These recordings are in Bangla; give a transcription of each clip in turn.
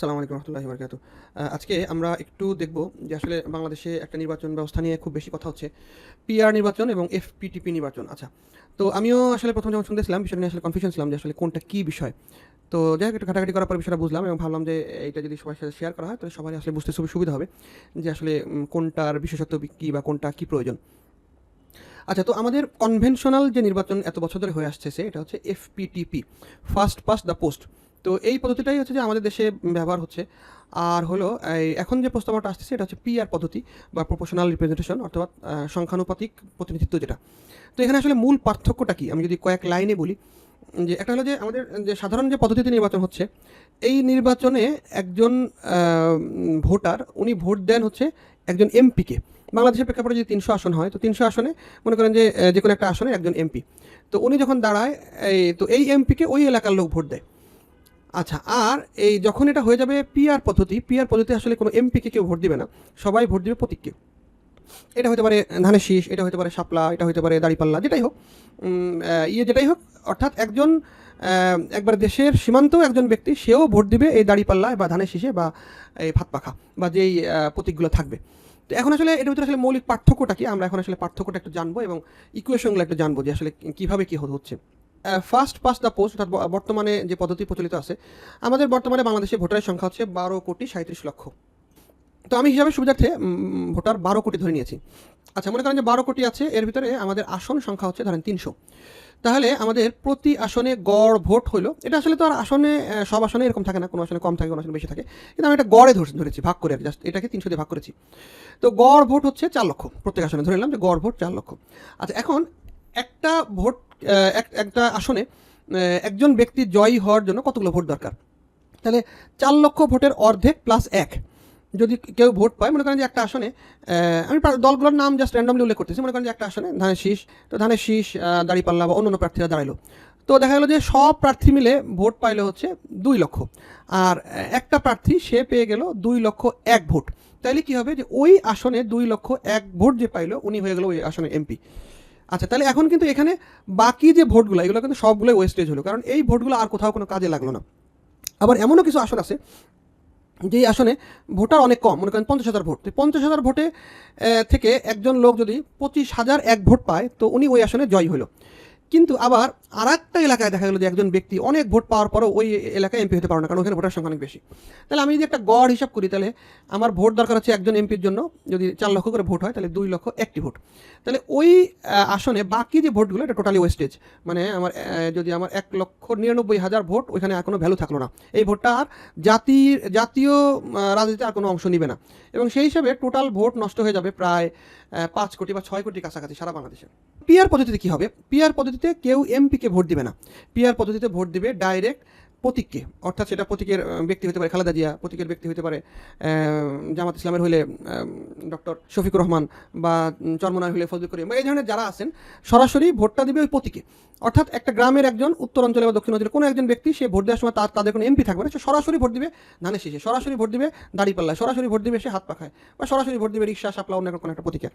আসসালামু আলাইকুম রহমতুল্লাহি বরকাত। আজকে আমরা একটু দেখব যে আসলে বাংলাদেশে একটা নির্বাচন ব্যবস্থা নিয়ে খুব বেশি কথা হচ্ছে। পিআর নির্বাচন এবং এফপিটিপি নির্বাচন। আচ্ছা তো আমিও আসলে প্রথম যখন শুনতেছিলাম, বিষয়টা নিয়ে আসলে কনফিউশন ছিলাম যে আসলে কোনটা কী বিষয়। তো যাই হোক, একটু ঘাটাঘাটি করার পর বিষয়টা বুঝলাম এবং ভাবলাম যে এইটা যদি সবার সাথে শেয়ার করা হয়, তাহলে সবাই আসলে বুঝতে খুবই সুবিধা হবে যে আসলে কোনটার বিশেষত্ব কী বা কোনটা কী প্রয়োজন। আচ্ছা তো আমাদের কনভেনশনাল যে নির্বাচন এত বছর ধরে হয়ে আসতেছে এটা হচ্ছে FPTP first past the post তো এই পদ্ধতিটাই হচ্ছে যে আমাদের দেশে ব্যবহার হচ্ছে। আর হলো এখন যে প্রস্তাবটা আসতেছে এটা হচ্ছে পিআর পদ্ধতি বা প্রপোর্শনাল রিপ্রেজেন্টেশন অর্থাৎ সংখ্যানুপাতিক প্রতিনিধিত্ব যেটা। তো এখানে আসলে মূল পার্থক্যটা কি? আমি যদি কয়েক লাইনে বলি, যে একটা হলো যে আমাদের, যে সাধারণ যে পদ্ধতিতে নির্বাচন হচ্ছে, এই নির্বাচনে একজন ভোটার, উনি ভোট দেন হচ্ছে একজন এমপিকে। বাংলাদেশের প্রেক্ষাপটে যদি তিনশো আসন হয়, তো তিনশো আসনে মনে করেন যে যে কোনো একটা আসনে একজন এমপি। তো উনি যখন দাঁড়ায় তো এই এমপিকে ওই এলাকার লোক ভোট দেয়। আচ্ছা আর এই যখন এটা হয়ে যাবে পিআর পদ্ধতি পিআর পদ্ধতি আসলে কোনো এমপিকে কেউ ভোট দিবে না। সবাই ভোট দিবে প্রতীককে। এটা হতে পারে ধানের শীষ, এটা হতে পারে শাপলা, এটা হতে পারে দাড়িপাল্লা, যেটাই হোক ইয়ে যেটাই হোক, অর্থাৎ একজন একবার দেশের সীমান্তেও একজন ব্যক্তি, সেও ভোট দিবে এই দাড়িপাল্লা বা ধানের শীষে বা এই ভাত পাখা বা যেই প্রতীকগুলো থাকবে। তো এখন আসলে এটার ভিতরে আসলে মৌলিক পার্থক্যটা কি? আমরা এখন আসলে পার্থক্যটা একটু জানব এবং ইকুয়েশনগুলো একটু জানব যে আসলে কীভাবে কী হচ্ছে। ফার্স্ট পাস দ্য পোস্ট অর্থাৎ বর্তমানে যে পদ্ধতি প্রচলিত আছে, আমাদের বর্তমানে বাংলাদেশে ভোটারের সংখ্যা হচ্ছে বারো কোটি সাঁত্রিশ লক্ষ। তো আমি হিসাবে সুবিধার্থে ভোটার বারো কোটি ধরে নিয়েছি। আচ্ছা মনে করেন যে বারো কোটি আছে, এর ভিতরে আমাদের আসন সংখ্যা হচ্ছে ধরেন তিনশো। তাহলে আমাদের প্রতি আসনে গড় ভোট হলো এটা আসলে তো আর আসনে সব আসনে এরকম থাকে না, কোনো আসনে কম থাকে, কোনো আসনে বেশি থাকে। কিন্তু আমি এটা গড়ে ধরে- ধরেছি, ভাগ করে জাস্ট এটাকে তিনশো দিয়ে ভাগ করেছি। তো গড় ভোট হচ্ছে চার লক্ষ, প্রত্যেক আসনে ধরে নিলাম যে গড় ভোট চার লক্ষ। আচ্ছা এখন একটা ভোট এক- একটা আসনে একজন ব্যক্তি জয়ী হওয়ার জন্য কতগুলো ভোট দরকার? তাহলে চার লক্ষ ভোটের অর্ধেক প্লাস এক। যদি কেউ ভোট পায়, মনে করেন যে একটা আসনে আমি দলগুলোর নাম জাস্ট র্যান্ডমলি উল্লেখ করতেছি। মনে করেন যে একটা আসনে ধানের শীষ তো ধানের শীষ দাঁড়িপাল্লা বা অন্যান্য প্রার্থীরা দাঁড়াইলো। তো দেখা গেলো যে সব প্রার্থী মিলে ভোট পাইলো হচ্ছে দুই লক্ষ। আর একটা প্রার্থী সে পেয়ে গেল দুই লক্ষ এক ভোট। তাইলে কি হবে যে ওই আসনে দুই লক্ষ এক ভোট যে পাইলো, উনি হয়ে গেল ওই আসনে এমপি। আচ্ছা তাহলে এখন কিন্তু এখানে বাকি যে ভোটগুলো, এগুলো কিন্তু সবগুলোই ওয়েস্টেজ হলো। কারণ এই ভোটগুলো আর কোথাও কোনো কাজে লাগল না। আবার এমনও কিছু আসন আছে যেই আসনে ভোটার অনেক কম, মনে করেন পঞ্চাশ হাজার ভোট। পঞ্চাশ হাজার ভোটে থেকে একজন লোক যদি পঁচিশ হাজার এক ভোট পায়, তো উনি ওই আসনে জয় হলো। কিন্তু আবার আর একটা এলাকায় দেখা গেলো যে একজন ব্যক্তি অনেক ভোট পাওয়ার পরও ওই এলাকায় এমপি হতে পারে না, কারণ ওখানে ভোটার সংখ্যা অনেক বেশি। তাহলে আমি যদি একটা গড় হিসাব করি, তাহলে আমার ভোট দরকার হচ্ছে একজন এমপির জন্য, যদি চার লক্ষ করে ভোট হয়, তাহলে দুই লক্ষ একটি ভোট। তাহলে ওই আসনে বাকি যে ভোটগুলো, এটা টোটালি ওয়েস্টেজ মানে আমার যদি আমার এক লক্ষ নিরানব্বই হাজার ভোট, ওইখানে আর কোনো ভ্যালু থাকল না। এই ভোটটা আর জাতির, জাতীয় রাজনীতিতে আর কোনো অংশ নিবে না। এবং সেই হিসাবে টোটাল ভোট নষ্ট হয়ে যাবে প্রায় পাঁচ কোটি বা ছয় কোটি কাছাকাছি সারা বাংলাদেশে। পিআর পদ্ধতিতে কী হবে? পিআর পদ্ধতিতে কেউ এমপিকে ভোট দিবে না। পিআর পদ্ধতিতে ভোট দিবে ডাইরেক্ট প্রতীককে অর্থাৎ সেটা প্রতীকের ব্যক্তি হতে পারে খালেদা জিয়া প্রতীকের ব্যক্তি হতে পারে জামাত ইসলামের হলে ডক্টর শফিকুর রহমান বা উম, চরমনার হলে ফজল করিম বা এই ধরনের যারা আছেন সরাসরি ভোটটা দিবে ওই প্রতীকে। অর্থাৎ একটা গ্রামের একজন উত্তর অঞ্চলে বা দক্ষিণ অঞ্চলে কোনো একজন ব্যক্তি সে ভোট দেওয়ার সময় তার তাদের কোনো এমপি থাকবে না। সে সরাসরি ভোট দিবে ধানের শেষে সরাসরি ভোট দিবে দাড়িপাল্লায় সরাসরি ভোট দিবে সে হাত পাখায় বা সরাসরি ভোট দিবে রিক্সা সাপলা অন্য কোনো একটা প্রতীকে।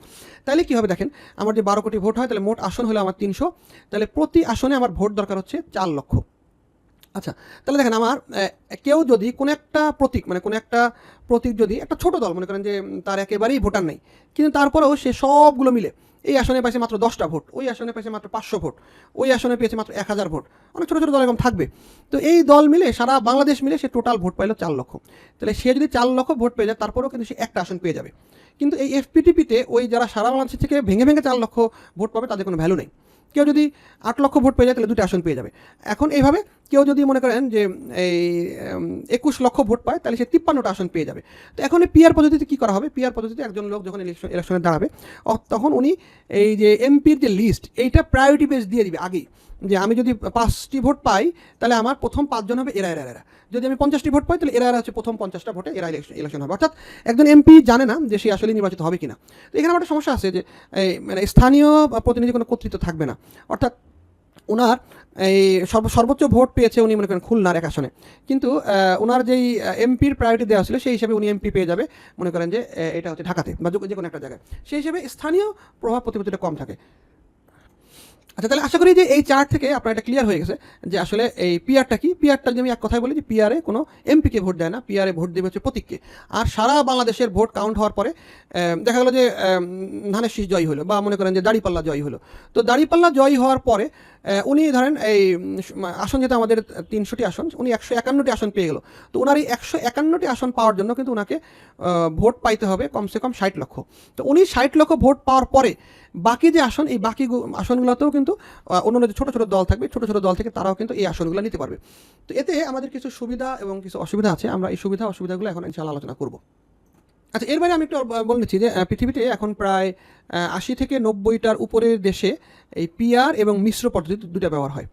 তাহলে কি হবে দেখেন আমার যে বারো কোটি ভোট হয় তাহলে মোট আসন হলো আমার তিনশো। তাহলে প্রতি আসনে আমার ভোট দরকার হচ্ছে চার লক্ষ। আচ্ছা তাহলে দেখেন আমার কেউ যদি কোনো একটা প্রতীক মানে কোনো একটা প্রতীক যদি একটা ছোট দল, মনে করেন যে তার একেবারেই ভোটার নেই, কিন্তু তারপরেও সে সবগুলো মিলে, এই আসনে পাইছে মাত্র দশটা ভোট, ওই আসনে পাইছে মাত্র পাঁচশো ভোট, ওই আসনে পেয়েছে মাত্র এক হাজার ভোট, অনেক ছোটো ছোটো দল এরকম থাকবে। তো এই দল মিলে, সারা বাংলাদেশ মিলে সে টোটাল ভোট পাইলো চার লক্ষ। তাহলে সে যদি চার লক্ষ ভোট পেয়ে যায়, তারপরেও কিন্তু সে একটা আসন পেয়ে যাবে। কিন্তু এই এফপিটিপিতে ওই যারা সারা বাংলাদেশ থেকে ভেঙে ভেঙে চার লক্ষ ভোট পাবে, তাদের কোনো ভ্যালু নেই। কেউ যদি আট লক্ষ ভোট পেয়ে যায়, তাহলে দুটো আসন পেয়ে যাবে। এখন এইভাবে কেউ যদি মনে করেন যে এই একুশ লক্ষ ভোট পায়, তাহলে সে তিপ্পান্নটা আসন পেয়ে যাবে। তো এখন এই পিআর পদ্ধতিতে কী করা হবে? পিআর পদ্ধতিতে একজন লোক যখন ইলেকশন ইলেকশনে দাঁড়াবে তখন উনি এই যে এমপির যে লিস্ট এইটা প্রায়োরিটি বেস দিয়ে দিবে আগেই। যে আমি যদি পাঁচটি ভোট পাই, তাহলে আমার প্রথম পাঁচজন হবে এরা এরা এরা। যদি আমি পঞ্চাশটি ভোট পাই, তাহলে এরা এরা হচ্ছে প্রথম পঞ্চাশটা ভোটে এরা ইলেকশন ইলেকশন হবে। অর্থাৎ একজন এমপি জানে না যে সে আসলে নির্বাচিত হবে কিনা। তো এখানে আমার একটা সমস্যা আছে যে মানে স্থানীয় প্রতিনিধি কোনো কর্তৃত্ব থাকবে না। অর্থাৎ ওনার এই সর্ব সর্বোচ্চ ভোট পেয়েছে উনি মনে করেন খুলনার এক আসনে। কিন্তু ওনার যেই এমপির প্রায়োরিটি দেওয়া ছিল, সেই হিসাবে উনি এমপি পেয়ে যাবে, মনে করেন যে এটা হচ্ছে ঢাকাতে বা যে কোনো একটা জায়গায়। সেই হিসেবে স্থানীয় প্রভাব প্রতিপত্তিটা কম থাকে। আচ্ছা তাহলে আশা করি যে এই চার্ট থেকে আপনার এটা ক্লিয়ার হয়ে গেছে যে আসলে এই পিআরটা কি? পিআরটা যদি আমি এক কথায় বলি যে পিআরে কোনো এমপিকে ভোট দেয় না পিআরে ভোট দেবে হচ্ছে প্রতীককে। আর সারা বাংলাদেশের ভোট কাউন্ট হওয়ার পরে দেখা গেলো যে ধানের শীষ জয়ী হলো বা মনে করেন যে দাড়িপাল্লা জয়ী হলো। তো দাড়িপাল্লা জয়ী হওয়ার পরে উনি ধরেন এই আসন যেটা আমাদের তিনশোটি আসন, উনি একশো একান্নটি আসন পেয়ে গেল। তো ওনার এই একশো একান্নটি আসন পাওয়ার জন্য কিন্তু ওনাকে ভোট পাইতে হবে কমসে কম ষাট লক্ষ। তো উনি ষাট লক্ষ ভোট পাওয়ার পরে বাকি যে আসন, এই বাকি আসনগুলোতেও কিন্তু অন্যান্য যে ছোটো ছোটো দল থাকবে, ছোটো ছোটো দল থেকে তারাও কিন্তু এই আসনগুলো নিতে পারবে। তো এতে আমাদের কিছু সুবিধা এবং কিছু অসুবিধা আছে। আমরা এই সুবিধা, অসুবিধাগুলো এখন ইনশাআল্লাহ আলোচনা করব। আচ্ছা এর বাইরে আমি একটু বলেছি যে পৃথিবীতে এখন প্রায় আশি থেকে নব্বইটার উপরের দেশে এই পিআর এবং মিশ্র পদ্ধতি দুটা ব্যবহার হয়।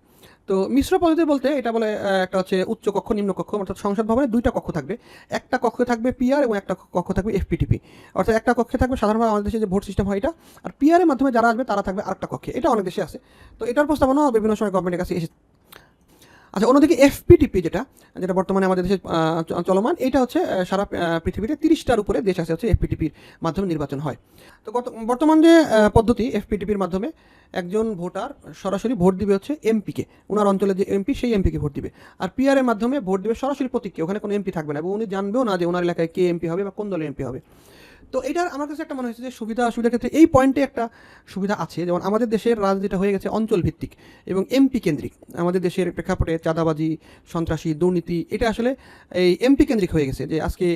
তো মিশ্র পদ্ধতি বলতে এটা বলে একটা হচ্ছে উচ্চ কক্ষ, নিম্ন কক্ষ, অর্থাৎ সংসদ ভবনে দুইটা কক্ষ থাকবে। একটা কক্ষে থাকবে পিআর এবং একটা কক্ষ থাকবে এফপিটিপি। অর্থাৎ একটা কক্ষে থাকবে সাধারণভাবে আমাদের দেশে যে ভোট সিস্টেম হয় এটা, আর পিআরের মাধ্যমে যারা আসবে তারা থাকবে আরেকটা কক্ষে। এটা অনেক দেশে আছে। তো এটার প্রস্তাবনা বিভিন্ন সময় গভর্নমেন্টের কাছে আচ্ছা অন্যদিকে এফপিটিপি যেটা যেটা বর্তমানে আমাদের দেশে চলমান, এটা হচ্ছে সারা পৃথিবীতে তিরিশটার উপরে দেশ আছে, হচ্ছে এফপিটিপির মাধ্যমে নির্বাচন হয়। তো বর্তমান যে পদ্ধতি এফপিটিপির মাধ্যমে, একজন ভোটার সরাসরি ভোট দিবে হচ্ছে এমপিকে ওনার অঞ্চলে যে এমপি সেই এমপিকে ভোট দিবে। আর পিআর এর মাধ্যমে ভোট দিবে সরাসরি প্রতীককে, ওখানে কোনো এমপি থাকবে না, এবং উনি জানবেও না যে ওনার এলাকায় কে এমপি হবে বা কোন দলের এমপি হবে। তো এটার আমার কাছে একটা মনে হয়েছে যে সুবিধা অসুবিধার ক্ষেত্রে এই পয়েন্টে একটা সুবিধা আছে। যেমন আমাদের দেশের রাজনীতিটা হয়ে গেছে অঞ্চল ভিত্তিক এবং এমপি কেন্দ্রিক। আমাদের দেশের প্রেক্ষাপটে চাঁদাবাজি, সন্ত্রাসী, দুর্নীতি, এটা আসলে এই এমপি কেন্দ্রিক হয়ে গেছে যে আজকে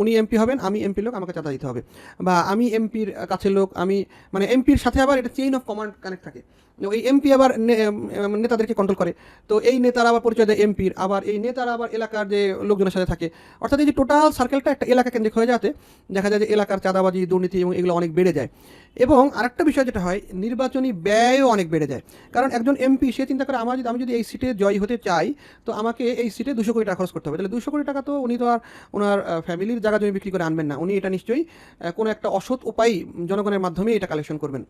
উনি এমপি হবেন, আমি এমপি লোক, আমাকে চাঁদা দিতে হবে। বা আমি এমপির কাছের লোক, আমি মানে এমপির সাথে আবার এটা চেইন অফ কমান্ড কানেক্ট থাকে। ওই এমপি আবার নেতাদেরকে কন্ট্রোল করে। তো এই নেতারা আবার পরিচয় দেয় এমপির আবার এই নেতারা আবার এলাকার যে লোকজনের সাথে থাকে। অর্থাৎ এই যে টোটাল সার্কেলটা একটা এলাকা কেন্দ্রিক হয়ে যাতে দেখা যায় যে এলাকার চাঁদাবাজি, দুর্নীতি এবং এগুলো অনেক বেড়ে যায়। এবং আরেকটা বিষয় যেটা হয়, নির্বাচনী ব্যয়ও অনেক বেড়ে যায়। কারণ একজন এমপি, সে চিন্তা করে, আমার যদি, আমি যদি এই সিটে জয় হতে চাই, তো আমাকে এই সিটে দুশো কোটি টাকা খরচ করতে হবে। তাহলে দুশো কোটি টাকা তো উনি তো আর ওনার ফ্যামিলির জায়গা জমি বিক্রি করে আনবেন না। উনি এটা নিশ্চয়ই কোনো একটা অসৎ উপায় জনগণের মাধ্যমে এটা কালেকশন করবেন।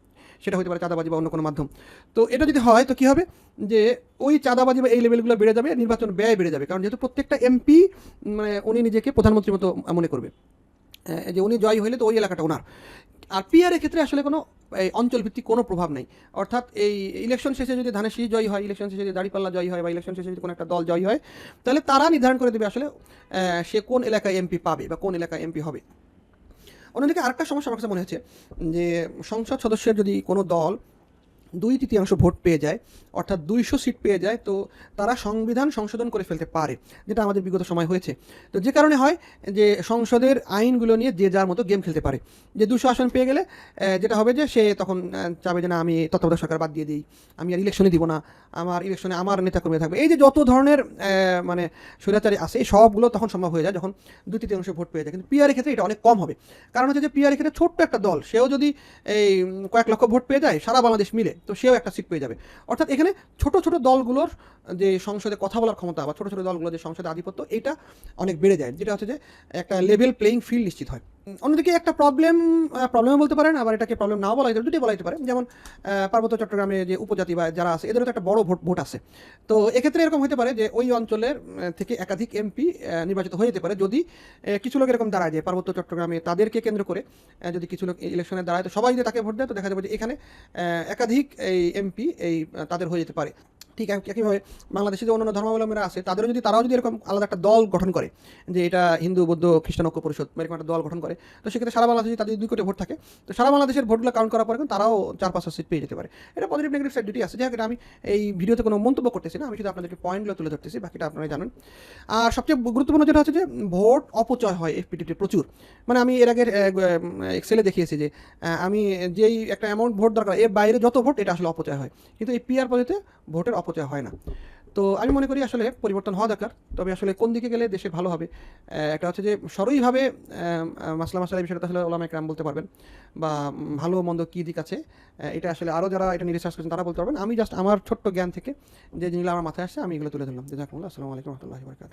সেটা হতে পারে চাঁদাবাজি বা অন্য কোনো মাধ্যম। তো এটা যদি হয়, তো কী হবে? যে ওই চাঁদাবাজি বা এই লেভেলগুলো বেড়ে যাবে, নির্বাচন ব্যয় বেড়ে যাবে। কারণ যেহেতু প্রত্যেকটা এমপি মানে উনি নিজেকে প্রধানমন্ত্রীর মতো মনে করবে। যে উনি জয় হইলে তো ওই এলাকাটা ওনার। আর পিআরের ক্ষেত্রে আসলে কোনো, এই অঞ্চলভিত্তিক কোনো প্রভাব নেই। অর্থাৎ এই ইলেকশন শেষে যদি ধানের শীষ জয় হয় ইলেকশন শেষে যদি দাঁড়িপাল্লা জয় হয় বা ইলেকশন শেষে যদি কোনো একটা দল জয় হয়, তাহলে তারা নির্ধারণ করে দেবে আসলে সে কোন এলাকায় এমপি পাবে বা কোন এলাকায় এমপি হবে। অন্যদিকে আরেকটা সমস্যা আমার কাছে মনে হচ্ছে যে সংসদ সদস্যের যদি কোনো দল দুই তৃতীয়াংশ ভোট পেয়ে যায়, অর্থাৎ দুইশো সিট পেয়ে যায়, তো তারা সংবিধান সংশোধন করে ফেলতে পারে, যেটা আমাদের বিগত সময় হয়েছে। তো যে কারণে হয় যে সংসদের আইনগুলো নিয়ে যে যার মতো গেম খেলতে পারে। যে দুশো আসন পেয়ে গেলে যেটা হবে যে সে তখন চাবে যে না, আমি তত্ত্বাবধায়ক সরকার বাদ দিয়ে দিই, আমি আর ইলেকশনে দিব না, আমার ইলেকশনে আমার নেতাকর্মী থাকবে। এই যে যত ধরনের মানে স্বৈরাচারী আছে, এই সবগুলো তখন সম্ভব হয়ে যায় যখন দুই তৃতীয়াংশ ভোট পেয়ে যায়। কিন্তু পিআরের ক্ষেত্রে এটা অনেক কম হবে। কারণ হচ্ছে যে পিআরের ক্ষেত্রে ছোট্ট একটা দল, সেও যদি এই কয়েক লক্ষ ভোট পেয়ে যায়, সারা বাংলাদেশ মিলে তো সেও একটা সিট পেয়ে যাবে। অর্থাৎ এখানে ছোট ছোট দলগুলোর যে সংসদে কথা বলার ক্ষমতা বা ছোট ছোট দলগুলোর যে সংসদে আধিপত্য, এটা অনেক বেড়ে যায়। যেটা হচ্ছে যে একটা লেভেল প্লেইং ফিল্ড নিশ্চিত হয়। অন্যদিকে একটা প্রবলেম প্রবলেম বলতে পারেন, আবার এটাকে প্রবলেম নাও বলা যেতে পারে দুটোই বলা যেতে পারে। যেমন পার্বত্য চট্টগ্রামে যে উপজাতি বা যারা আছে, এদেরও তো একটা বড় ভোট ভোট আছে। তো এক্ষেত্রে এরকম হতে পারে যে ওই অঞ্চলের থেকে একাধিক এমপি নির্বাচিত হয়ে যেতে পারে। যদি কিছু লোক এরকম দাঁড়ায় যে পার্বত্য চট্টগ্রামে তাদেরকে কেন্দ্র করে যদি কিছু লোক ইলেকশনে দাঁড়ায়, তো সবাই যদি তাকে ভোট দেয়, তো দেখা যাবে যে এখানে একাধিক এই এমপি এই তাদের হয়ে যেতে পারে। ঠিক একইভাবে বাংলাদেশে যে অন্যান্য ধর্মাবলম্বীরা আছে, তাদেরও যদি তারাও যদি এরকম আলাদা একটা দল গঠন করে, যে এটা হিন্দু, বৌদ্ধ, খ্রিস্টান ঐক্য পরিষদ এরকম একটা দল গঠন করে, তো সেক্ষেত্রে সারা বাংলাদেশে তাদের দুই কোটি ভোট থাকে, তো সারা বাংলাদেশের ভোটগুলো কাউন্ট করার পরে তারাও চার পাঁচশো সিট পেয়ে যেতে পারে। এটা পজিটিভ নেগেটিভ সাইড দুটি আছে। হোক আমি এই ভিডিওতে কোনো মন্তব্য করতেছি না, আমি শুধু আপনাদেরকে পয়েন্টগুলো তুলে ধরতেছি, বাকিটা আপনারা জানেন। আর সবচেয়ে গুরুত্বপূর্ণ যেটা হচ্ছে যে, ভোট অপচয় হয় এফপিটিতে প্রচুর। মানে আমি এর আগের এক্সেলে দেখিয়েছি যে আমি যেই একটা অ্যামাউন্ট ভোট দরকার, এর বাইরে যত ভোট, এটা আসলে অপচয় হয়। কিন্তু এই পিআর পদ্ধতিতে ভোটের অপচয় হয় না। তো আমি মনে করি আসলে পরিবর্তন হওয়া দরকার। তবে আসলে কোন দিকে গেলে দেশে ভালো হবে একটা হচ্ছে যে সরইভাবে মাসলা মাসলা এই বিষয়টা আসলে ওলামা একরাম বলতে পারবেন বা ভালো মন্দ কী দিক আছে এটা আসলে আরও যারা এটা রিসার্চ করছেন তারা বলতে পারবেন। আমি জাস্ট আমার ছোট্ট জ্ঞান থেকে যে জিনিসগুলো আমার মাথায় আসে আমি এগুলো তুলে ধরলাম। জাকুল্লাহ আসসালামু আলাইকুম রহমতুল্লাহ বরকাত